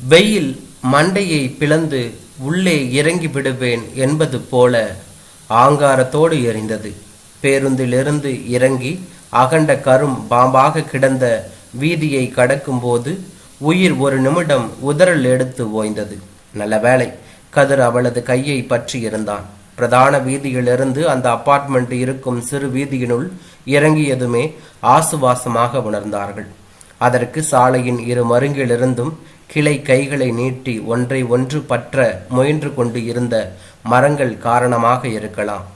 வெயில் மண்டையை பிளந்து உள்ளே இறங்கி விடுவேன் என்பது போல ஆங்காரத்தோடு எரிந்தது. பேருந்திலிருந்து இறங்கி அகண்ட கரும் பாம்பாக கிடந்த வீதியை கடக்கும்போது உயிர் ஒரு நிமிடம் உதறல் எடுத்து ஓய்ந்தது. நல்ல வேளை கதிர் அவளது கையை பற்றி இருந்தான். பிரதான வீதியிலிருந்து அந்த அப்பார்ட்மெண்ட் இருக்கும் சிறு வீதியினுள் இறங்கியதுமே ஆசுவாசமாக உணர்ந்தார்கள். அதற்கு சாலையின் இரு மருங்கிலிருந்தும் கிளை கைகளை நீட்டி ஒன்றை ஒன்று பற்ற முயன்று கொண்டு இருந்த மரங்கள் காரணமாக இருக்கலாம்.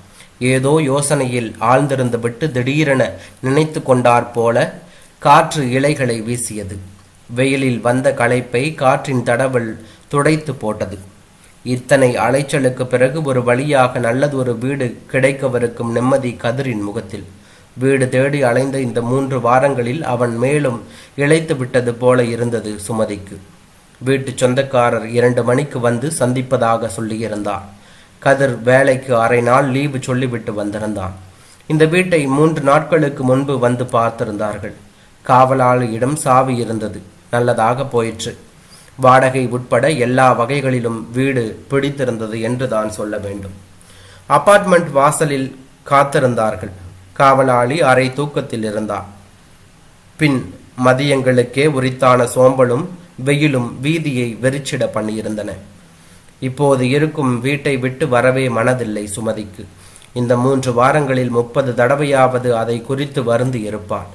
ஏதோ யோசனையில் ஆழ்ந்திருந்து விட்டு திடீரென நினைத்து கொண்டாற் போல காற்று இலைகளை வீசியது. வெயிலில் வந்த களைப்பை காற்றின் தடவல் துடைத்து போட்டது. இத்தனை அலைச்சலுக்கு பிறகு ஒரு வழியாக நல்லதொரு வீடு கிடைக்கவிருக்கும் நிம்மதி கதிரின் முகத்தில். வீடு தேடி அலைந்த இந்த மூன்று வாரங்களில் அவன் மேலும் இழைத்து விட்டது போல இருந்தது சுமதிக்கு. வீட்டு சொந்தக்காரர் இரண்டு மணிக்கு வந்து சந்திப்பதாக சொல்லியிருந்தார். கதிர் வேலைக்கு அரை நாள் லீவு சொல்லிவிட்டு வந்திருந்தான். இந்த வீட்டை மூன்று நாட்களுக்கு முன்பு வந்து பார்த்திருந்தார்கள். காவலாளியிடம் சாவி இருந்தது. நல்லதாக போயிற்று. வாடகை உட்பட எல்லா வகைகளிலும் வீடு பிடித்திருந்தது என்று தான் சொல்ல வேண்டும். அபார்ட்மெண்ட் வாசலில் காத்திருந்தார்கள். காவலாளி அரை தூக்கத்தில் இருந்தார். பின் மதியங்களுக்கே உரித்தான சோம்பலும் வெயிலும் வீதியை வெறிச்சிட பண்ணியிருந்தன. இப்போது இருக்கும் வீட்டை விட்டு வரவே மனதில்லை சுமதிக்கு. இந்த மூன்று வாரங்களில் முப்பது தடவையாவது அதை குறித்து வருந்து இருப்பாள்.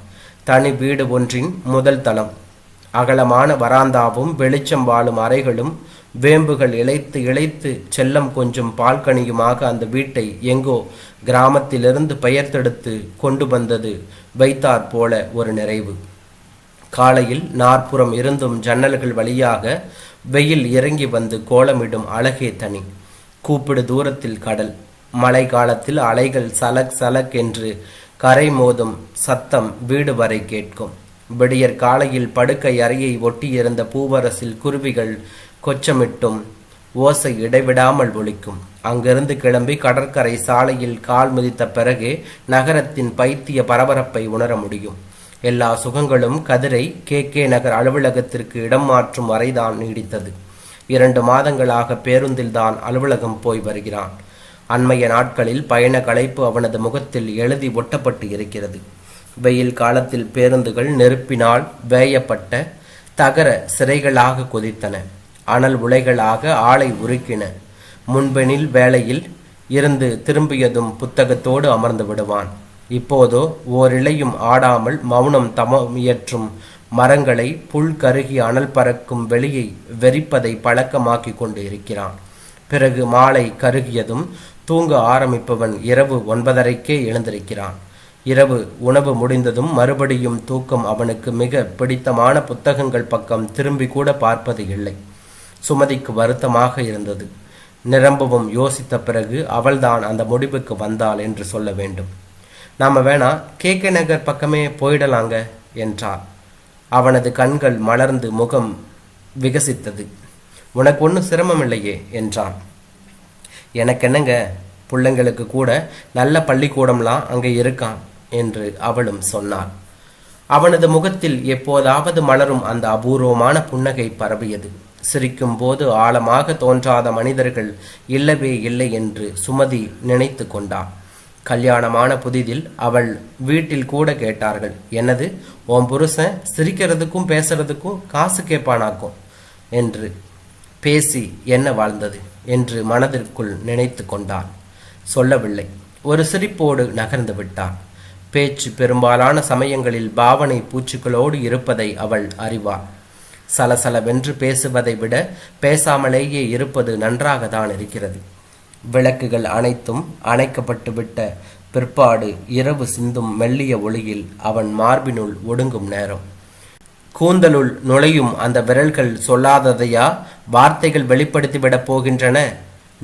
தனி வீடு ஒன்றின் முதல் தளம். அகலமான வராந்தாவும் வெளிச்சம் வாழும் அறைகளும் வேம்புகள் இழைத்து இழைத்து செல்லம் கொஞ்சம் பால்கனியுமாக அந்த வீட்டை எங்கோ கிராமத்திலிருந்து பெயர்த்தெடுத்து கொண்டு வந்தது வைத்தாற் போல ஒரு நிறைவு. காலையில் நாற்புறம் இருந்தும் ஜன்னல்கள் வழியாக வெயில் இறங்கி வந்து கோலமிடும் அழகே தனி. கூப்பிடு தூரத்தில் கடல். மழை காலத்தில் அலைகள் சலக் சலக் என்று கரை மோதும் சத்தம் வீடு வரை கேட்கும். விடியற் காலையில் படுக்கை அறையை ஒட்டியிருந்த பூவரசில் குருவிகள் கொச்சமிட்டும் ஓசை இடைவிடாமல் ஒலிக்கும். அங்கிருந்து கிளம்பி கடற்கரை சாலையில் கால் மிதித்த பிறகே நகரத்தின் பைத்திய பரபரப்பை உணர முடியும். எல்லா சுகங்களும் கதிரை கே கே நகர் அலுவலகத்திற்கு இடம் மாற்றும் வரைதான் நீடித்தது. இரண்டு மாதங்களாக பேருந்தில் தான் அலுவலகம் போய் வருகிறான். அண்மைய நாட்களில் பயண களைப்பு அவனது முகத்தில் எழுதி ஒட்டப்பட்டு இருக்கிறது. வெயில் காலத்தில் பேருந்துகள் நெருப்பினால் வேயப்பட்ட தகர சிறைகளாக கொதித்தன. அனல் உலைகளாக ஆளை உருக்கின. முன்பெனில் வேளையில் இருந்து திரும்பியதும் புத்தகத்தோடு அமர்ந்து விடுவான். இப்போதோ ஓரிழையும் ஆடாமல் மௌனம் தமமியற்றும் மரங்களை புல் கருகி அனல் பறக்கும் வெளியை வெறிப்பதை பழக்கமாக்கி கொண்டு இருக்கிறான். பிறகு மாலை கருகியதும் தூங்க ஆரம்பிப்பவன் இரவு ஒன்பதரைக்கே எழுந்திருக்கிறான். இரவு உணவு முடிந்ததும் மறுபடியும் தூக்கம் அவனுக்கு மிக பிடித்தமான புத்தகங்கள் பக்கம் திரும்பி கூட பார்ப்பது இல்லை. சுமதிக்கு வருத்தமாக இருந்தது. நிரம்பவும் யோசித்த பிறகு அவள்தான் அந்த முடிவுக்கு வந்தாள் என்று சொல்ல வேண்டும். நாம் வேணா கே கே நகர் பக்கமே போயிடலாங்க என்றார் அவனது கண்கள் மலர்ந்து முகம் விகசித்தது. உனக்கு ஒன்றும் சிரமம் இல்லையே என்றான். எனக்கு என்னங்க பிள்ளைங்களுக்கு கூட நல்ல பள்ளிக்கூடம்லாம் அங்கே இருக்கான் என்று அவளும் சொன்னாள். அவனது முகத்தில் எப்போதாவது மலரும் அந்த அபூர்வமான புன்னகை பரவியது. சிரிக்கும் போது ஆழமாக தோன்றாத மனிதர்கள் இல்லவே இல்லை என்று சுமதி நினைத்து கொண்டாள். கல்யாணமான புதிதில் அவள் வீட்டில் கூட கேட்டார்கள். என்னது? உன் புருஷன் சிரிக்கிறதுக்கும் பேசுறதுக்கும் காசு கேட்பானாக்கும்? என்று பேசி என்ன வாழ்ந்தது என்று மனதிற்குள் நினைத்து கொண்டாள். சொல்லவில்லை. ஒரு சிரிப்போடு நகர்ந்து விட்டாள். பேச்சு பெரும்பாலான சமயங்களில் பாவனை பூச்சிகளோடு இருப்பதை அவள் அறிவாள். சலசலவென்று பேசுவதை விட பேசாமலேயே இருப்பது நன்றாகத்தான் இருக்கிறது. விளக்குகள் அனைத்தும் அணைக்கப்பட்டுவிட்ட பிற்பாடு இரவு சிந்தும் மெல்லிய ஒளியில் அவன் மார்பினுள் ஒடுங்கும் நேரம். கூந்தலுள் நுழையும் அந்த விரல்கள் சொல்லாததையா? வார்த்தைகள் வெளிப்படுத்திவிடப் போகின்றன.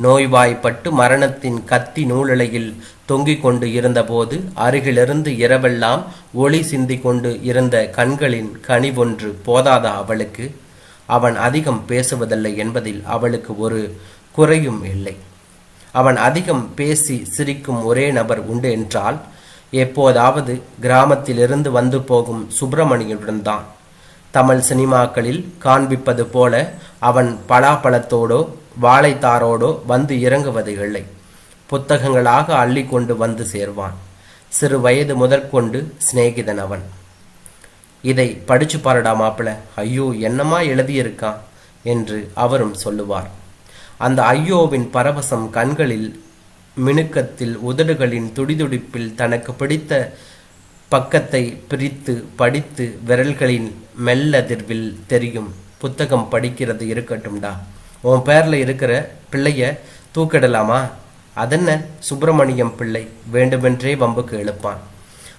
நோய்வாய்ப்பட்டு மரணத்தின் கத்தி நூலிழையில் தொங்கிக் கொண்டு இருந்தபோது அருகிலிருந்து இரவெல்லாம் ஒளி சிந்தி கொண்டு இருந்த கண்களின் கனிவொன்று போதாதா அவளுக்கு? அவன் அதிகம் பேசுவதில்லை என்பதில் அவளுக்கு ஒரு குறையும் இல்லை. அவன் அதிகம் பேசி சிரிக்கும் ஒரே நபர் உண்டு என்றால் எப்போதாவது கிராமத்திலிருந்து வந்து போகும் சுப்பிரமணியனுடன் தான். தமிழ் சினிமாக்களில் காண்பிப்பது போல அவன் பலாப்பழத்தோடோ வாழைத்தாரோடோ வந்து இறங்குவது இல்லை. புத்தகங்களாக அள்ளி கொண்டு வந்து சேர்வான். சிறு வயது முதற்கொண்டு சிநேகிதன் அவன். இதை படிச்சு பாருடா மாப்பிள. ஐயோ என்னமா எழுதியிருக்கான்? என்று அவரும் சொல்லுவார். அந்த ஐயோவின் பரவசம் கண்களில் மினுக்கத்தில் உதடுகளின் துடிதுடிப்பில் தனக்கு பிடித்த பக்கத்தை பிரித்து படித்து விரல்களின் மெல்லதிர்வில் தெரியும். புத்தகம் படிக்கிறது இருக்கட்டும்டா. உன் பேரில் இருக்கிற பிள்ளைய தூக்கிடலாமா? அதென்ன சுப்பிரமணியம் பிள்ளை? வேண்டுமென்றே வம்புக்கு எழுப்பான்.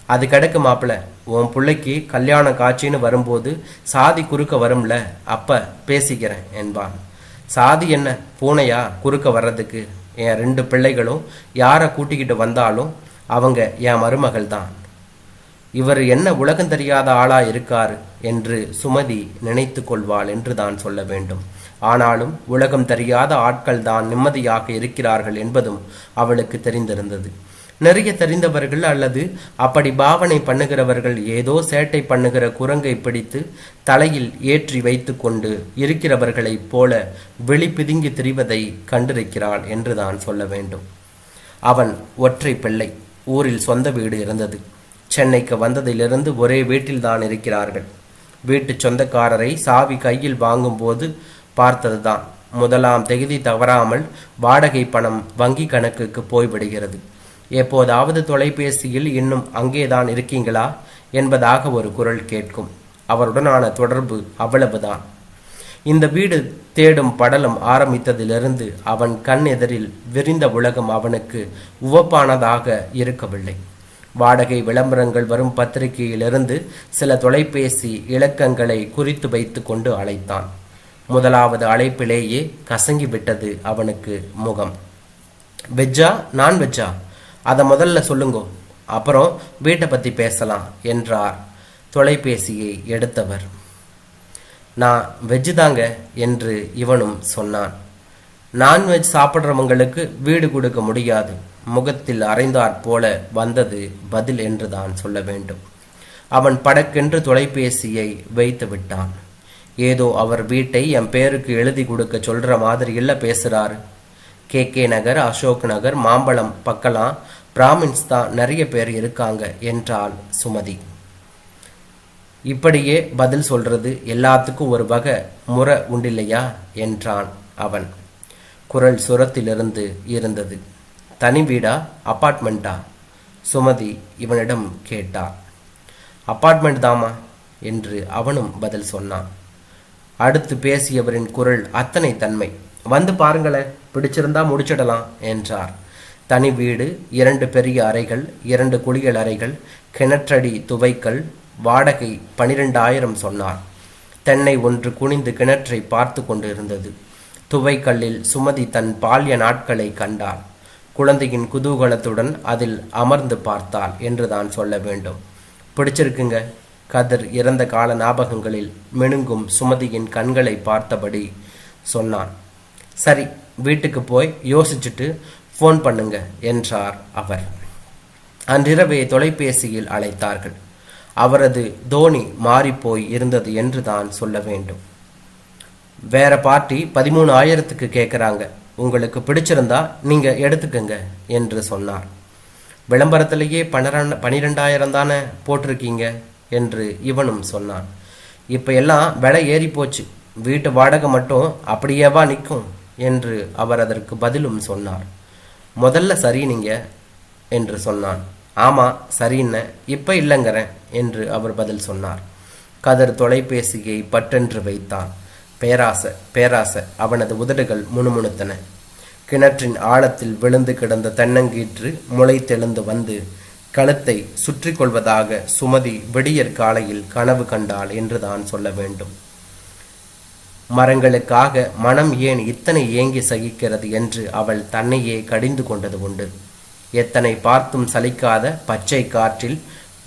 அது கிடக்கு மாப்பிள உன் பிள்ளைக்கு கல்யாண காட்சின்னு வரும்போது சாதி குறுக்க வரும்ல அப்ப பேசிக்கிறேன் என்பான். சாதி என்ன? பூனையா? குறுக்க வர்றதுக்கு. என் ரெண்டு பிள்ளைகளும் யாரை கூட்டிக்கிட்டு வந்தாலும் அவங்க என் மருமகள் தான். இவர் என்ன உலகம் தெரியாத ஆளா இருக்கார் என்று சுமதி நினைத்து கொள்வாள் என்று தான் சொல்ல வேண்டும். ஆனாலும் உலகம் தெரியாத ஆட்கள் தான் நிம்மதியாக இருக்கிறார்கள் என்பதும் அவளுக்கு தெரிந்திருந்தது. நிறைய தெரிந்தவர்கள் அல்லது அப்படி பாவனை பண்ணுகிறவர்கள் ஏதோ சேட்டை பண்ணுகிற குரங்கை பிடித்து தலையில் ஏற்றி வைத்து கொண்டு இருக்கிறவர்களைப் போல வெளி பிதுங்கி திரிவதை கண்டிருக்கிறாள் என்று தான் சொல்ல வேண்டும். அவன் ஒற்றை பிள்ளை ஊரில் சொந்த வீடு இருந்தது. சென்னைக்கு வந்ததிலிருந்து ஒரே வீட்டில்தான் இருக்கிறார்கள். வீட்டு சொந்தக்காரரை சாவி கையில் வாங்கும்போது பார்த்ததுதான் முதலாம் தேதி தவறாமல் வாடகை பணம் வங்கி கணக்குக்கு போய்விடுகிறது. எப்போதாவது தொலைபேசியில் இன்னும் அங்கேதான் இருக்கீங்களா? என்பதாக ஒரு குரல் கேட்கும். அவருடனான தொடர்பு அவ்வளவுதான். இந்த வீடு தேடும் படலம் ஆரம்பித்ததிலிருந்து அவன் கண் எதிரில் விரிந்த உலகம் அவனுக்கு உவப்பானதாக இருக்கவில்லை. வாடகை விளம்பரங்கள் வரும் பத்திரிகையிலிருந்து சில தொலைபேசி இலக்கங்களை குறித்து வைத்து கொண்டு அழைத்தான். முதலாவது அழைப்பிலேயே கசங்கிவிட்டது அவனுக்கு முகம். வெஜ்ஜா? நான் வெஜ்ஜா? அதை முதல்ல சொல்லுங்கோ. அப்புறம் வீட்டை பற்றி பேசலாம் என்றார் தொலைபேசியை எடுத்தவர். நான் வெஜ்ஜு தாங்க என்று இவனும் சொன்னான். நான்வெஜ் சாப்பிட்றவங்களுக்கு வீடு கொடுக்க முடியாது. முகத்தில் அரைந்தாற் போல வந்தது பதில் என்று தான் சொல்ல வேண்டும். அவன் படக்கென்று தொலைபேசியை வைத்து விட்டான். ஏதோ அவர் வீட்டை என் பேருக்கு எழுதி கொடுக்க சொல்ற மாதிரி இல்லை பேசுறாரு. கே கே நகர் அசோக் நகர் மாம்பழம் பக்கலாம் பிராமின்ஸ் தான் நிறைய பேர் இருக்காங்க என்றாள் சுமதி. இப்படியே பதில் சொல்றது எல்லாத்துக்கும் ஒரு வகை முறை உண்டில்லையா என்றான் அவன். குரல் சுரத்திலிருந்து இருந்தது. தனி வீடா அப்பார்ட்மெண்ட்டா சுமதி இவனிடம் கேட்டாள் அப்பார்ட்மெண்ட் தாமா என்று அவனும் பதில் சொன்னான். அடுத்து பேசியவரின் குரல் அத்தனை தன்மை. வந்து பாருங்களேன். பிடிச்சிருந்தா முடிச்சிடலாம் என்றார். தனி வீடு இரண்டு பெரிய அறைகள் இரண்டு குளியல் அறைகள் கிணற்றடி துவைக்கல் வாடகை பனிரெண்டாயிரம் சொன்னார். தென்னை ஒன்று குனிந்து கிணற்றை பார்த்து கொண்டு இருந்தது துவைக்கல்லில் சுமதி தன் பால்ய நாட்களை கண்டாள். குழந்தையின் குதூகலத்துடன் அதில் அமர்ந்து பார்த்தாள் என்று தான் சொல்ல வேண்டும். பிடிச்சிருக்குங்க. கதிர் இறந்த கால ஞாபகங்களில் மெனுங்கும் சுமதியின் கண்களை பார்த்தபடி சொன்னான். சரி வீட்டுக்கு போய் யோசிச்சுட்டு ஃபோன் பண்ணுங்க என்றார் அவர். அன்றிரவே தொலைபேசியில் அழைத்தார்கள். அவரது தோனி மாறிப்போய் இருந்தது என்று தான் சொல்ல வேண்டும். வேற பார்ட்டி பதிமூணு ஆயிரத்துக்கு கேட்குறாங்க உங்களுக்கு பிடிச்சிருந்தா நீங்க எடுத்துக்கங்க என்று சொன்னார். விளம்பரத்திலேயே பன்னிரண்டு பனிரெண்டாயிரம் தானே போட்டிருக்கீங்க என்று இவனும் சொன்னான். இப்போ எல்லாம் விலை ஏறி போச்சு வீட்டு வாடகை மட்டும் அப்படியேவா நிற்கும்? என்று அவர் அதற்கு பதிலும் சொன்னார். முதல்ல சரி நீங்க என்று சொன்னான். ஆமா சரின்ன இப்ப இல்லைங்கிறேன் என்று அவர் பதில் சொன்னார். கதர் தொலைபேசியை பற்றென்று வைத்தான். பேராசை பேராசை அவனது உதடுகள் முணுமுணுத்தன. கிணற்றின் ஆழத்தில் விழுந்து கிடந்த தென்னங்கீற்று தெளிந்து வந்து கழுத்தை சுற்றி கொள்வதாக சுமதி விடியற் காலையில் கனவு கண்டாள் என்றுதான் சொல்ல வேண்டும். மரங்களுக்காக மனம் ஏன் இத்தனை ஏங்கி சகிக்கிறது என்று அவள் தன்னையே கடிந்து கொண்டது உண்டு. எத்தனை பார்த்தும் சலிக்காத பச்சை காற்றில்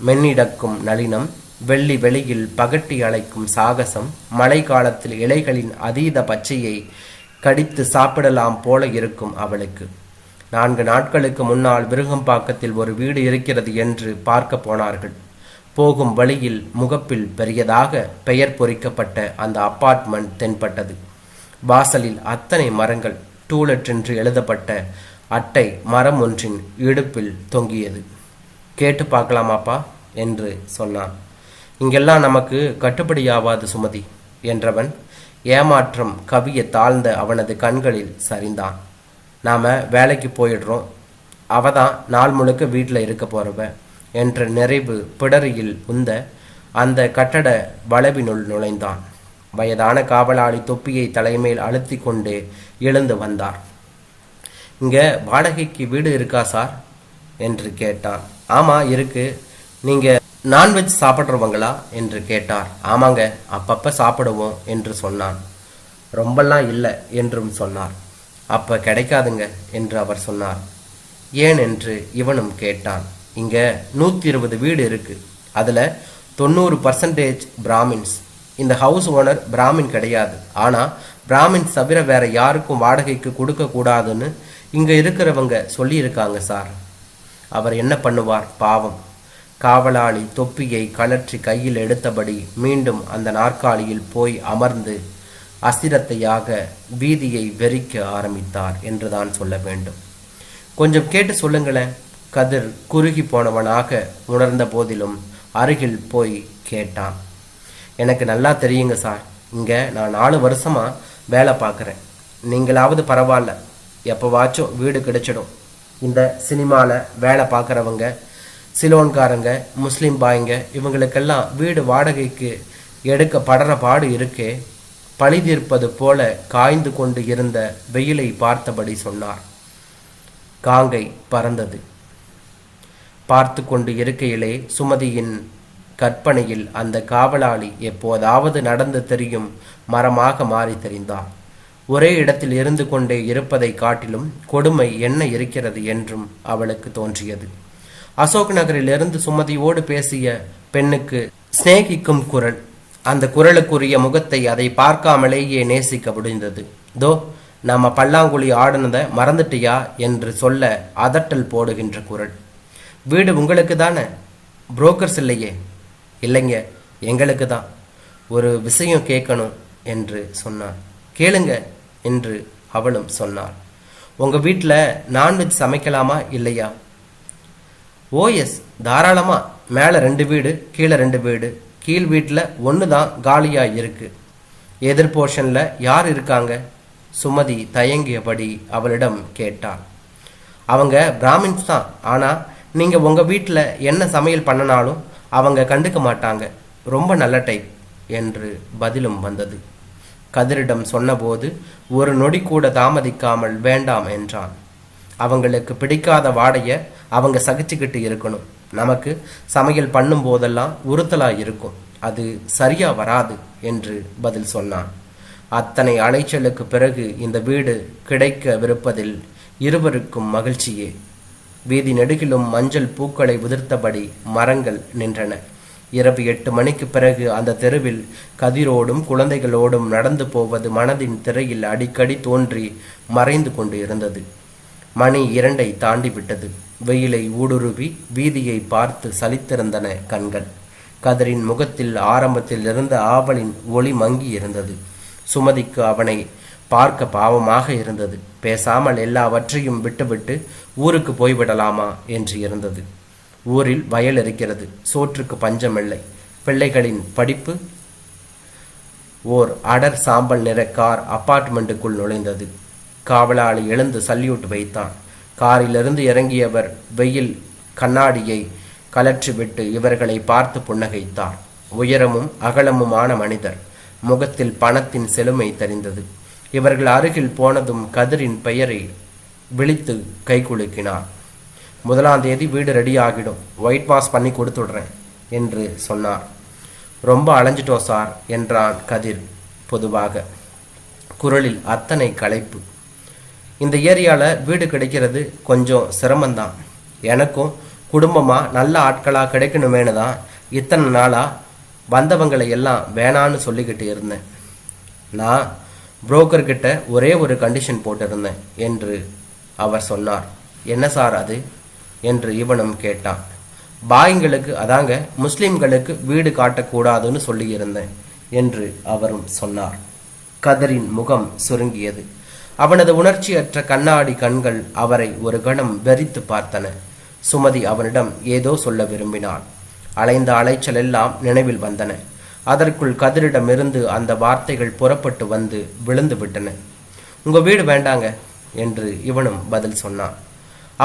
மென்னிடக்கும் நளினம் வெள்ளி வெளியில் பகட்டி அழைக்கும் சாகசம் மழை காலத்தில் இலைகளின் அதீத பச்சையை கடித்து சாப்பிடலாம் போல இருக்கும் அவளுக்கு. நான்கு நாட்களுக்கு முன்னால் விருகம்பாக்கத்தில் ஒரு வீடு இருக்கிறது என்று பார்க்க போனார்கள். போகும் வழியில் முகப்பில் பெரியதாக பெயர் பொறிக்கப்பட்ட அந்த அப்பார்ட்மெண்ட் தென்பட்டது. வாசலில் அத்தனை மரங்கள் டூலெட் என்று எழுதப்பட்ட அட்டை மரம் ஒன்றின் இடுப்பில் தொங்கியது. கேட்டு பார்க்கலாமாப்பா? என்று சொன்னான். இங்கெல்லாம் நமக்கு கட்டுப்படியாவாது சுமதி என்றவன் ஏமாற்றம் கவிய தாழ்ந்த அவனது கண்களில் சரிந்தான். நாம வேலைக்கு போயிடுறோம். அவ தான் நாள் முழுக்க வீட்டில் இருக்க போறவ. என்ற நிறைவு பிடரியில் உந்த அந்த கட்டட வளவினுள் நுழைந்தான். வயதான காவலாளி தொப்பியை தலைமேல் அழுத்தி கொண்டு எழுந்து வந்தார். இங்க வாடகைக்கு வீடு இருக்கா சார்? என்று கேட்டான். ஆமா இருக்கு. நீங்க நான்வெஜ் சாப்பிட்றவங்களா? என்று கேட்டார். ஆமாங்க அப்பப்ப சாப்பிடுவோம் என்று சொன்னான். ரொம்பலாம் இல்லை என்றும் சொன்னார். அப்ப கிடைக்காதுங்க என்று அவர் சொன்னார். ஏன்? என்று இவனும் கேட்டான். இங்கே நூற்றி இருபது வீடு இருக்குது அதில் தொண்ணூறு பர்சன்டேஜ் பிராமின்ஸ். இந்த ஹவுஸ் ஓனர் பிராமின் கிடையாது. ஆனால் பிராமின்ஸ் தவிர வேற யாருக்கும் வாடகைக்கு கொடுக்கக்கூடாதுன்னு இங்கே இருக்கிறவங்க சொல்லியிருக்காங்க சார். அவர் என்ன பண்ணுவார்? பாவம். காவலாளி தொப்பியை கழற்றி கையில் எடுத்தபடி மீண்டும் அந்த நாற்காலியில் போய் அமர்ந்து அசிரத்தையாக வீதியை வெறிக்க ஆரம்பித்தார் என்றுதான் சொல்ல வேண்டும். கொஞ்சம் கேட்டு சொல்லுங்களேன். கதிர் குறுகி போனவனாக உணர்ந்த போதிலும் அருகில் போய் கேட்டான். எனக்கு நல்லா தெரியுங்க சார். இங்கே நான் நாலு வருஷமாக வேலை பார்க்குறேன். நீங்களாவது பரவாயில்ல. எப்போவாச்சும் வீடு கிடைச்சிடும். இந்த சினிமாவில் வேலை பார்க்குறவங்க சிலோன்காரங்க முஸ்லீம் பாய்ங்க இவங்களுக்கெல்லாம் வீடு வாடகைக்கு எடுக்க படுற பாடு இருக்கே. பழி தீர்ப்பது போல காய்ந்து கொண்டு இருந்த வெயிலை பார்த்தபடி சொன்னார். காங்கை பறந்தது. பார்த்து கொண்டு இருக்கையிலே சுமதியின் கற்பனையில் அந்த காவலாளி எப்போதாவது நடந்து தெரியும் மரமாக மாறி தெரிந்தார் ஒரே இடத்தில் இருந்து கொண்டே இருப்பதை காட்டிலும் கொடுமை என்ன இருக்கிறது என்றும் அவளுக்கு தோன்றியது. அசோக் நகரிலிருந்து சுமதியோடு பேசிய பெண்ணுக்கு சிநேகிக்கும் குரல். அந்த குரலுக்குரிய முகத்தை அதை பார்க்காமலேயே நேசிக்க முடிந்தது. தோ நாம பல்லாங்குழி ஆடுனதை மறந்துட்டியா? என்று சொல்ல அதட்டல் போடுகின்ற குரல். வீடு உங்களுக்கு தானே? புரோக்கர்ஸ் இல்லையே. இல்லைங்க எங்களுக்கு தான். ஒரு விஷயம் கேட்கணும் என்று சொன்னார். கேளுங்க என்று அவளும் சொன்னார். உங்கள் வீட்டில் நான்வெஜ் சமைக்கலாமா இல்லையா? ஓஎஸ் தாராளமாக மேலே ரெண்டு வீடு கீழே ரெண்டு வீடு. கீழ் வீட்டில் ஒன்று தான் காலியாக இருக்குது எதிர் போர்ஷனில் யார் இருக்காங்க? சுமதி தயங்கியபடி அவளிடம் கேட்டாள் அவங்க பிராமின்ஸ் தான் ஆனால் நீங்கள் உங்கள் வீட்டில் என்ன சமையல் பண்ணினாலும் அவங்க கண்டுக்க மாட்டாங்க. ரொம்ப நல்ல டைப் என்று பதிலும் வந்தது. கதிரிடம் சொன்னபோது ஒரு நொடி கூட தாமதிக்காமல் வேண்டாம் என்றான். அவங்களுக்கு பிடிக்காத வாடைய அவங்க சகிச்சுக்கிட்டு இருக்கணும். நமக்கு சமையல் பண்ணும் போதெல்லாம் உறுத்தலாக இருக்கும். அது சரியா வராது என்று பதில் சொன்னான். அத்தனை அலைச்சலுக்கு பிறகு இந்த வீடு கிடைக்க விருப்பதில் இருவருக்கும் மகிழ்ச்சியே. வீதி நெடுகிலும் மஞ்சள் பூக்களை உதிர்த்தபடி மரங்கள் நின்றன. இரவு எட்டு மணிக்கு பிறகு அந்த தெருவில் கதிரோடும் குழந்தைகளோடும் நடந்து போவது மனதின் திரையில் அடிக்கடி தோன்றி மறைந்து கொண்டு இருந்தது. மணி இரண்டை தாண்டி விட்டது. வெயிலை ஊடுருவி வீதியை பார்த்து சலித்திருந்தன கண்கள். கதிரின் முகத்தில் ஆரம்பத்தில் இருந்த ஆவலின் ஒளி மங்கி இருந்தது. சுமதிக்கு அவனை பார்க்க பாவமாக இருந்தது. பேசாமல் எல்லாவற்றையும் விட்டுவிட்டு ஊருக்கு போய்விடலாமா என்று இருந்தது. ஊரில் வயல் இருக்கிறது. சோற்றுக்கு பஞ்சமில்லை. பிள்ளைகளின் படிப்பு ஓர் அடர் சாம்பல் நிற கார் அப்பார்ட்மெண்ட்டுக்குள் நுழைந்தது. காவலாளி எழுந்து சல்யூட் வைத்தான். காரிலிருந்து இறங்கியவர் வெயில் கண்ணாடியை கலற்றிவிட்டு இவர்களை பார்த்து புன்னகைத்தார். உயரமும் அகலமுமான மனிதர். முகத்தில் பணத்தின் செழுமை தெரிந்தது. இவர்கள் அருகில் போனதும் கதிரின் பெயரை விழித்து கை குலுக்கினார். முதலாம் தேதி வீடு ரெடி ஆகிடும். ஒயிட் வாஷ் பண்ணி கொடுத்துடுறேன் என்று சொன்னார். ரொம்ப அலைஞ்சிட்டோம் சார் என்றான் கதிர் பொதுவாக. குரலில் அத்தனை களைப்பு. இந்த ஏரியாவில் வீடு கிடைக்கிறது கொஞ்சம் சிரமந்தான் எனக்கும் குடும்பமாக நல்ல ஆட்களாக கிடைக்கணுமேனு தான் இத்தனை நாளாக வந்தவங்களை எல்லாம் வேணான்னு சொல்லிக்கிட்டு இருந்தேன். நான் புரோக்கர்கிட்ட ஒரே ஒரு கண்டிஷன் போட்டிருந்தேன் என்று அவர் சொன்னார். என்ன சார் அது? என்று இவனும் கேட்டான். பாய்ங்களுக்கு அதாங்க முஸ்லிம்களுக்கு வீடு காட்டக்கூடாதுன்னு சொல்லியிருந்தேன் என்று அவரும் சொன்னார். கதரின் முகம் சுருங்கியது. அவனது உணர்ச்சியற்ற கண்ணாடி கண்கள் அவரை ஒரு கணம் வெறித்து பார்த்தன. சுமதி அவனிடம் ஏதோ சொல்ல விரும்பினாள். அலைந்த அலைச்சல் எல்லாம் நினைவில் வந்தன. அதற்குள் கதிரிடமிருந்து அந்த வார்த்தைகள் புறப்பட்டு வந்து விழுந்து விட்டன உங்க வீடு வேண்டாங்க என்று இவனும் பதில் சொன்னான்.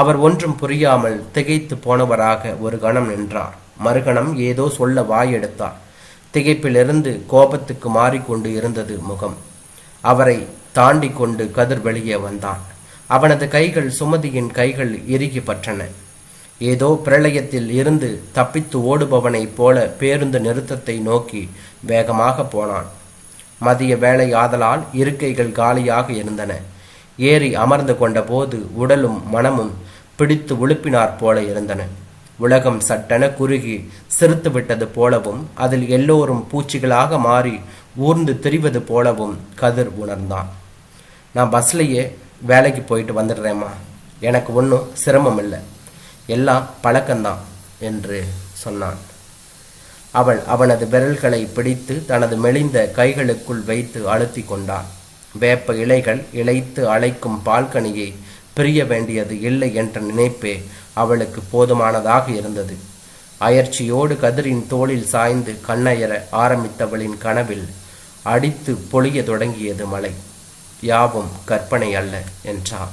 அவர் ஒன்றும் புரியாமல் திகைத்து போனவராக ஒரு கணம் நின்றார். மறுகணம் ஏதோ சொல்ல வாயெடுத்தார் திகைப்பிலிருந்து கோபத்துக்கு மாறிக்கொண்டு இருந்தது முகம். அவரை தாண்டி கொண்டு கதிர் வெளியே வந்தான். அவனது கைகள் சுமதியின் கைகள் இறுகி பற்றன. ஏதோ பிரளயத்தில் இருந்து தப்பித்து ஓடுபவனைப் போல பேருந்து நிறுத்தத்தை நோக்கி வேகமாக போனான். மதிய வேலை ஆதலால் இருக்கைகள் காலியாக இருந்தன. ஏறி அமர்ந்து கொண்டபோது உடலும் மனமும் பிடித்து உழுப்பினாற் போல இருந்தன. உலகம் சட்டென குறுகி சிறுத்து விட்டது போலவும் அதில் எல்லோரும் பூச்சிகளாக மாறி ஊர்ந்து திரிவது போலவும் கதிர் உணர்ந்தான். நான் பஸ்லேயே வேலைக்கு போயிட்டு வந்துடுறேம்மா. எனக்கு ஒன்றும் சிரமம் இல்லை எல்லாம் பழக்கம்தான் என்று சொன்னான். அவள் அவனது விரல்களை பிடித்து தனது மெலிந்த கைகளுக்குள் வைத்து அழுத்தி கொண்டான் வேப்ப இலைகள் இழைத்து அழைக்கும் பால்கனியை பிரிய வேண்டியது இல்லை என்ற நினைப்பே அவளுக்கு போதுமானதாக இருந்தது. அயர்ச்சியோடு கதிரின் தோளில் சாய்ந்து கண்ணயர ஆரம்பித்தவளின் கனவில் அடித்து பொழிய தொடங்கியது மலை யாவும் கற்பனை அல்ல என்றான்.